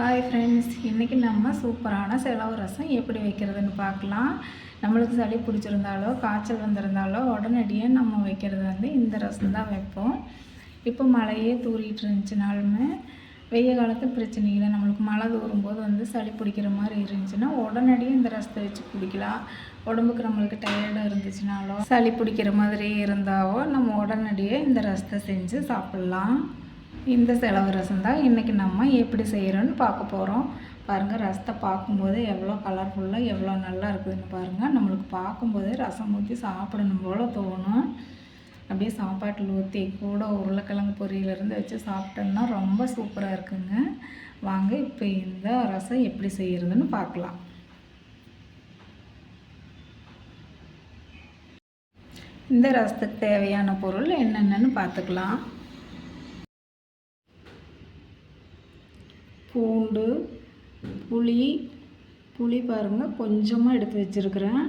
Hi friends இன்றைக்கி நம்ம சூப்பரான செலவு ரசம் எப்படி வைக்கிறதுன்னு பார்க்கலாம். நம்மளுக்கு சளி பிடிச்சிருந்தாலோ காய்ச்சல் வந்திருந்தாலோ உடனடியாக நம்ம வைக்கிறது வந்து இந்த ரசம் தான் வைப்போம். இப்போ மழையே தூரிட்டு இருந்துச்சுனாலுமே வெய்ய காலத்து பிரச்சனை இல்லை நம்மளுக்கு மழை தூரும்போது வந்து சளி பிடிக்கிற மாதிரி இருந்துச்சுன்னா உடனடியே இந்த ரசத்தை வச்சு குடிக்கலாம். உடம்புக்கு நம்மளுக்கு டயர்டாக இருந்துச்சுனாலோ சளி பிடிக்கிற மாதிரி இருந்தாவோ நம்ம உடனடியே இந்த ரசத்தை செஞ்சு சாப்பிட்லாம். இந்த செலவு ரசம் தான் இன்றைக்கி நம்ம எப்படி செய்கிறோன்னு பார்க்க போகிறோம் பாருங்கள் ரசத்தை பார்க்கும்போது எவ்வளோ கலர்ஃபுல்லாக எவ்வளோ நல்லா இருக்குதுன்னு பாருங்கள் நம்மளுக்கு பார்க்கும்போதே ரசம் ஊற்றி சாப்பிடணும் போல் தோணும். அப்படியே சாப்பாட்டில் ஊற்றி கூட உருளைக்கிழங்கு பொரியலேருந்து வச்சு சாப்பிட்டோம்னா ரொம்ப சூப்பராக இருக்குங்க. வாங்க இப்போ இந்த ரசம் எப்படி செய்கிறதுன்னு பார்க்கலாம். இந்த ரசத்துக்கு தேவையான பொருள் என்னென்னு பார்த்துக்கலாம். பூண்டு புளி புளி பாருங்கள் கொஞ்சமாக எடுத்து வச்சுருக்கிறேன்.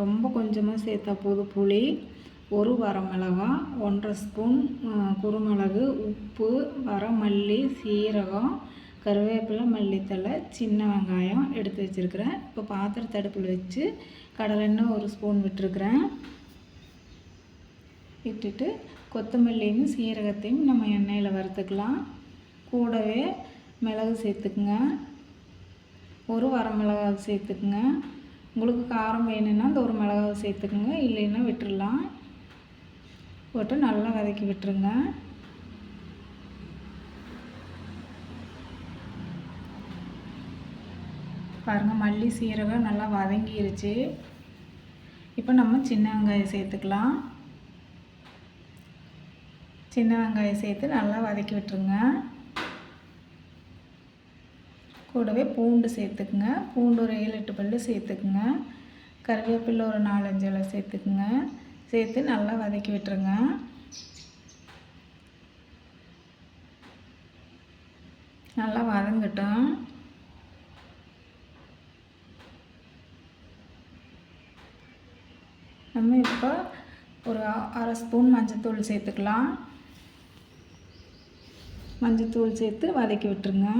ரொம்ப கொஞ்சமாக சேர்த்தா போதும் புளி. ஒரு வரமிளகா ஒன்றரை ஸ்பூன் குருமிளகு உப்பு வரமல்லி சீரகம் கருவேப்பிலை மல்லித்தலை சின்ன வெங்காயம் எடுத்து வச்சுருக்கிறேன். இப்போ பாத்திரத்தை அடுப்பில் வச்சு கடலெண்ணெய் ஒரு ஸ்பூன் விட்டுருக்குறேன். விட்டுட்டு கொத்தமல்லியும் சீரகத்தையும் நம்ம எண்ணெயில் வறுத்துக்கலாம். கூடவே மிளகு சேர்த்துக்குங்க. ஒரு வரமிளகாய் சேர்த்துக்குங்க. உங்களுக்கு காரம் வேணும்னா அந்த ஒரு மிளகாய் சேர்த்துக்குங்க. இல்லைன்னா விட்டுடலாம் போட்டு நல்லா வதக்கி விட்டுருங்க. பாருங்கள் மல்லி சீரகம் நல்லா வதங்கிருச்சு. இப்போ நம்ம சின்ன வெங்காயம் சேர்த்துக்கலாம். சின்ன வெங்காயம் சேர்த்து நல்லா வதக்கி விட்டுருங்க. கூடவே பூண்டு சேர்த்துக்குங்க. பூண்டு ஒரு ஏழு எட்டு பல்லு சேர்த்துக்குங்க. கருவேப்பிலை ஒரு நாலஞ்சு இலை சேர்த்துக்குங்க. சேர்த்து நல்லா வதக்கி விட்டுருங்க. நல்லா வதங்கட்டும். நம்ம இப்போ ஒரு அரை ஸ்பூன் மஞ்சத்தூள் சேர்த்துக்கலாம். மஞ்சத்தூள் சேர்த்து வதக்கி விட்டுருங்க.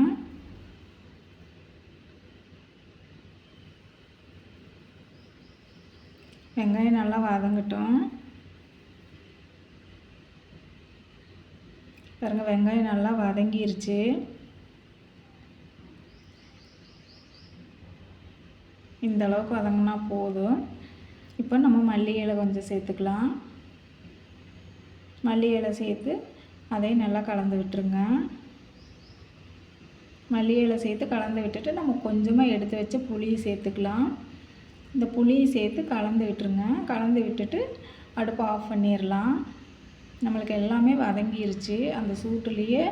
வெங்காயம் நல்லா வதங்கட்டும். பாருங்கள் வெங்காயம் நல்லா வதங்கிருச்சு. இந்த அளவுக்கு வதங்கினா போதும். இப்போ நம்ம மல்லி இலை கொஞ்சம் சேர்த்துக்கலாம். மல்லி இலை சேர்த்து அதையும் நல்லா கலந்து விட்டுருங்க. மல்லி இலை சேர்த்து கலந்து விட்டுட்டு நம்ம கொஞ்சமாக எடுத்து வச்ச புளியை சேர்த்துக்கலாம். இந்த புளியை சேர்த்து கலந்து விட்டுருங்க. கலந்து விட்டுட்டு அடுப்பை ஆஃப் பண்ணிடலாம் நம்மளுக்கு எல்லாமே வதங்கிருச்சு. அந்த சூட்டுலேயே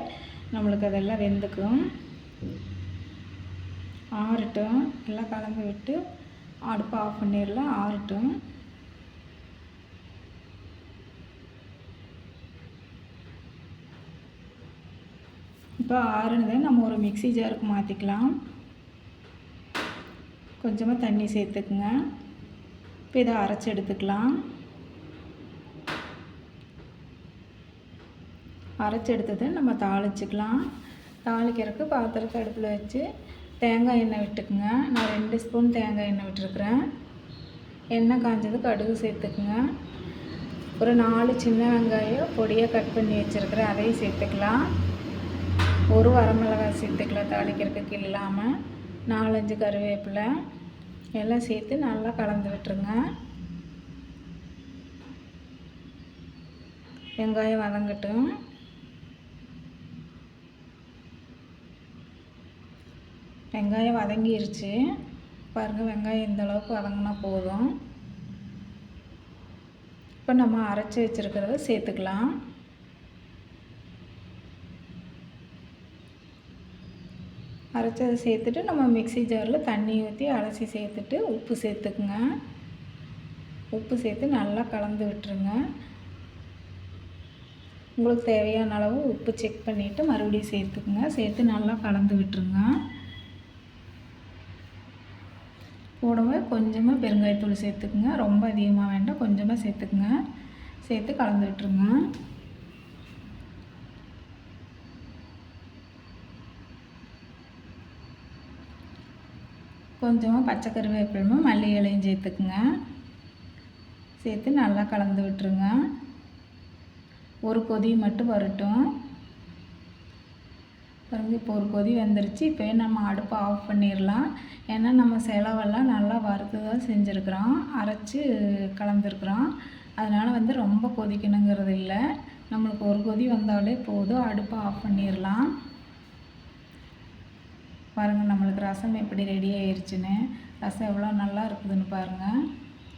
நம்மளுக்கு அதெல்லாம் வெந்துக்கும். ஆறட்டும். எல்லாம் கலந்து விட்டு அடுப்பை ஆஃப் பண்ணிடலாம் ஆறட்டும். இப்போ ஆறுனதை நம்ம ஒரு மிக்சி ஜாருக்கு மாற்றிக்கலாம் கொஞ்சமாக தண்ணி சேர்த்துக்குங்க. இப்போ இதை அரைச்சி எடுத்துக்கலாம். அரைச்சி எடுத்தது நம்ம தாளிச்சிக்கலாம். தாளிக்கிறதுக்கு பாத்திரத்தை அடுப்பில் வச்சு தேங்காய் எண்ணெய் விட்டுக்குங்க. நான் ரெண்டு ஸ்பூன் தேங்காய் எண்ணெய் விட்டுருக்குறேன். எண்ணெய் காஞ்சது கடுகு சேர்த்துக்குங்க. ஒரு நாலு சின்ன வெங்காயம் பொடியாக கட் பண்ணி வச்சுருக்குறேன் அதையும் சேர்த்துக்கலாம். ஒரு வரமிளகாய் சேர்த்துக்கலாம். தாளிக்கிறதுக்கு இல்லாமல் நாலஞ்சு கருவேப்பிலை எல்லாம் சேர்த்து நல்லா கலந்து விட்டுருங்க. வெங்காயம் வதங்கட்டும். வெங்காயம் வதங்கிருச்சு. பாருங்கள் வெங்காயம் இந்த அளவுக்கு வதங்கினா போதும். இப்போ நம்ம அரைச்சி வச்சுருக்கிறத சேர்த்துக்கலாம். அரைச்சதை சேர்த்துட்டு நம்ம மிக்சி ஜாரில் தண்ணி ஊற்றி அலசி சேர்த்துட்டு உப்பு சேர்த்துக்குங்க. உப்பு சேர்த்து நல்லா கலந்து விட்டுருங்க. உங்களுக்கு தேவையான அளவு உப்பு செக் பண்ணிவிட்டு மறுபடியும் சேர்த்துக்குங்க. சேர்த்து நல்லா கலந்து விட்டுருங்க. கூடவே கொஞ்சமாக பெருங்காயத்தூள் சேர்த்துக்குங்க. ரொம்ப அதிகமாக வேண்டாம் கொஞ்சமாக சேர்த்துக்குங்க. சேர்த்து கலந்து விட்டுருங்க. கொஞ்சமாக பச்சை கருவேப்பிலமும் மல்லி இலையும் சேர்த்துக்குங்க. சேர்த்து நல்லா கலந்து விட்டுருங்க. ஒரு கொதி மட்டும் வரட்டும். பாருங்க இப்போ ஒரு கொதி வந்துருச்சு. இப்போயே நம்ம அடுப்பை ஆஃப் பண்ணிடலாம். ஏன்னா நம்ம செலவெல்லாம் நல்லா வறுத்து தான் செஞ்சுருக்குறோம். அரைச்சி கலந்துருக்குறோம். அதனால் வந்து ரொம்ப கொதிக்கணுங்கிறது இல்லை. நம்மளுக்கு ஒரு கொதி வந்தாலே போதும். அடுப்பை ஆஃப் பண்ணிடலாம். பாருங்கள் நம்மளுக்கு ரசம் எப்படி ரெடி ஆயிடுச்சுன்னு ரசம் எவ்வளோ நல்லா இருக்குதுன்னு பாருங்கள்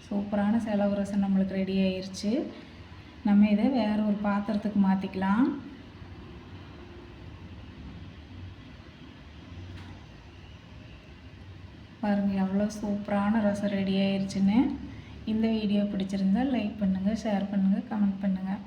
சூப்பரான செலவு ரசம் நம்மளுக்கு ரெடி ஆயிடுச்சு நம்ம இதை வேறு ஒரு பாத்திரத்துக்கு மாற்றிக்கலாம் பாருங்கள் எவ்வளோ சூப்பரான ரசம் ரெடி ஆயிடுச்சுன்னு இந்த வீடியோ பிடிச்சிருந்தா லைக் பண்ணுங்கள் ஷேர் பண்ணுங்கள் கமெண்ட் பண்ணுங்கள்